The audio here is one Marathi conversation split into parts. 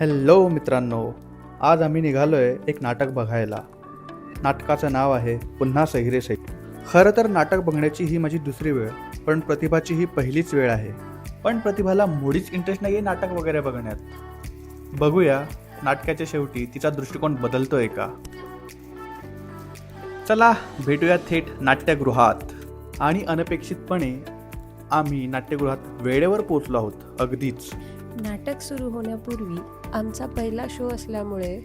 हॅलो मित्रांनो आज आम्ही निघालो आहे एक नाटक बघायला. नाटकाचं नाव आहे पुन्हा सहिरे सही. खरं तर नाटक बघण्याची ही माझी दुसरी वेळ पण प्रतिभाची ही पहिलीच वेळ आहे. पण प्रतिभाला मुळीच इंटरेस्ट नाही आहे नाटक वगैरे बघण्यात. बघूया नाटकाच्या शेवटी तिचा दृष्टिकोन बदलतोय का? चला भेटूया थेट नाट्यगृहात. आणि अनपेक्षितपणे आम्ही नाट्यगृहात वेळेवर पोचलो आहोत अगदीच. नाटक सुरू होण्यापूर्वी आमचा पहिला शो असल्यामुळे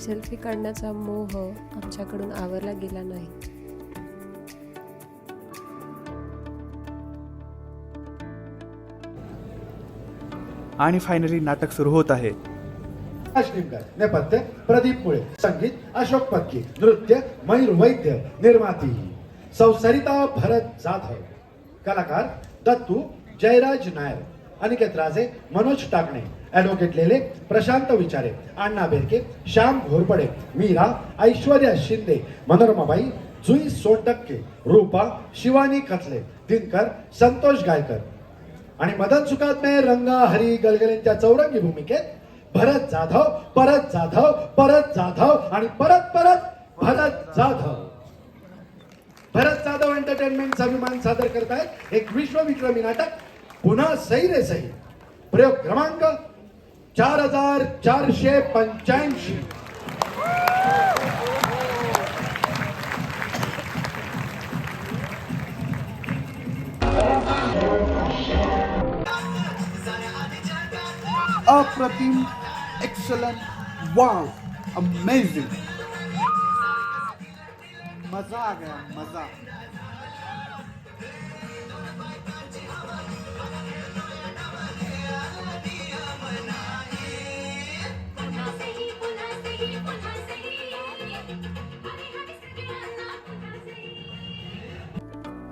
सेल्फी काढण्याचा मोह आमच्याकडून आवरला गेला नाही. आणि फायनली नाटक सुरू होत आहे. अश्विनकर नेपथ्य प्रदीप मुळे संगीत अशोक पत्की नृत्य मयूर वैद्य निर्माती सौसरिता भरत जाधव कलाकार दत्तू जयराज नायर. अनिकेत राजे मनोज टाकणे ॲडव्होकेट लेले प्रशांत विचारे अण्णा बेरके श्याम घोरपडे मीरा ऐश्वर्या शिंदे मनोरमाबाई जुई सोनटक्के रूपा शिवानी खचले दिनकर संतोष गायकर. आणि मदन सुकात्मे रंगा हरी गलगलेंच्या चौरंगी भूमिकेत भरत जाधव परत जाधव परत जाधव आणि परत परत भरत जाधव. भरत जाधव एंटरटेनमेंट अभिमान सादर करतायत. एक विश्वविक्रमी नाटक पुन्हा सही रे सही। प्रयोग क्रमांक चार हज़ार चारशे पंच्याऐंशी अप्रतिम एक्सलेंट वाव अमेजिंग मज़ा आ गया, मज़ा।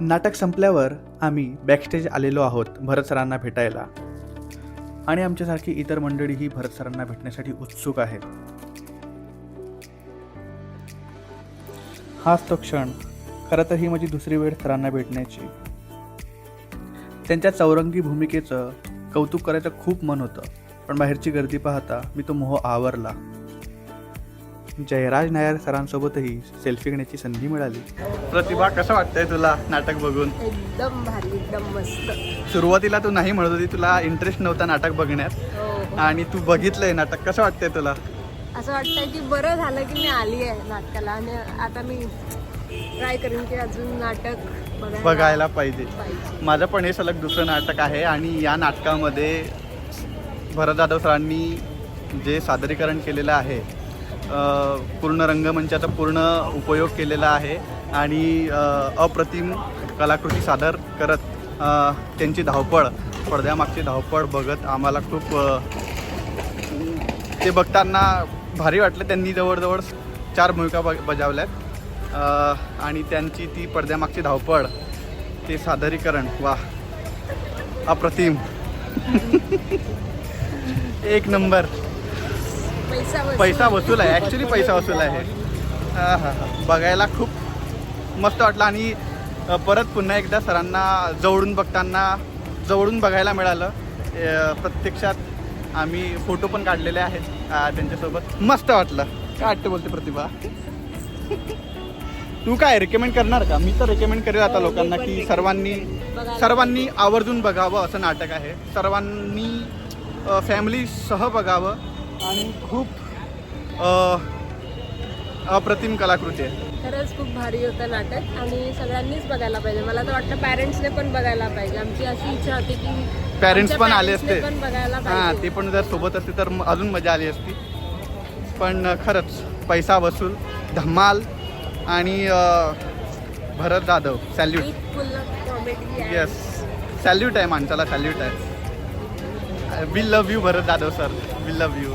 नाटक संपल्यावर आम्ही बॅकस्टेज आलेलो आहोत भरत सरांना भेटायला. आणि आमच्यासारखी इतर मंडळीही भरत सरांना भेटण्यासाठी उत्सुक आहेत. हाच तो क्षण. खरं तर ही माझी दुसरी वेळ सरांना भेटण्याची. त्यांच्या चौरंगी भूमिकेचं कौतुक करायचं खूप मन होतं. पण बाहेरची गर्दी पाहता मी तो मोह आवरला. जयराज नायर सरांसोबतही सेल्फी घेण्याची संधी मिळाली. प्रतिभा कसं वाटतंय तुला नाटक बघून? एकदम भारी एकदम मस्त. सुरुवातीला तू नाही म्हणत होती तुला इंटरेस्ट नव्हता नाटक बघण्यात. हो हो. आणि तू बघितलंय नाटक. कसं वाटतंय तुला? असं वाटतंय की बरं झालं की मी आली आहे नाटकाला. आणि आता मी ट्राय करेन की अजून नाटक बघायला पाहिजे. माझं पण हे सलग दुसरं नाटक आहे आणि या नाटकामध्ये भरत जाधव सरांनी जे सादरीकरण केलेलं आहे पूर्ण रंगमंचाचा पूर्ण उपयोग केलेला आहे आणि अप्रतिम कलाकृती सादर करत त्यांची धावपळ पडद्यामागची धावपळ बघत आम्हाला खूप ते बघताना भारी वाटलं. त्यांनी जवळजवळ चार भूमिका ब बजावल्यात. आणि त्यांची ती पडद्यामागची धावपळ ते सादरीकरण वा अप्रतिम. एक नंबर. पैसा वसूल. आहे ॲक्च्युली पैसा वसूल आहे. हा हा हा. बघायला खूप मस्त वाटलं आणि परत पुन्हा एकदा सरांना जवळून बघताना जवळून बघायला मिळालं. प्रत्यक्षात आम्ही फोटो पण काढलेले आहेत त्यांच्यासोबत. मस्त वाटलं. काय वाटतं बोलते प्रतिभा? तू काय रेकमेंड करणार का? मी तर रेकमेंड करेल आता हो, लोकांना की सर्वांनी सर्वांनी आवर्जून बघावं असं नाटक आहे. सर्वांनी फॅमिली सह बघावं. आणि खूप अप्रतिम कलाकृती आहे. खरंच खूप भारी होतं नाटक आणि सगळ्यांनीच बघायला पाहिजे. मला तर वाटतं पॅरेंट्सने पण बघायला पाहिजे. आमची अशी इच्छा होती की पॅरेंट्स पण आले असते. पण बघायला हां ते पण जर सोबत असते तर अजून मजा आली असती. पण खरंच पैसा वसूल धमाल आणि Bharat Jadhav salute yes salute आहे. माणसाला सॅल्यूट आहे. We love you Bharat Jadhav sir we love you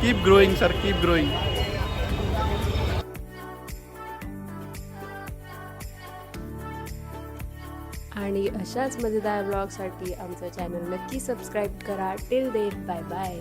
keep growing sir keep growing आणि अशाच मजेदार ब्लॉगसाठी आमचं चॅनल नक्की सबस्क्राईब करा. Till date by bye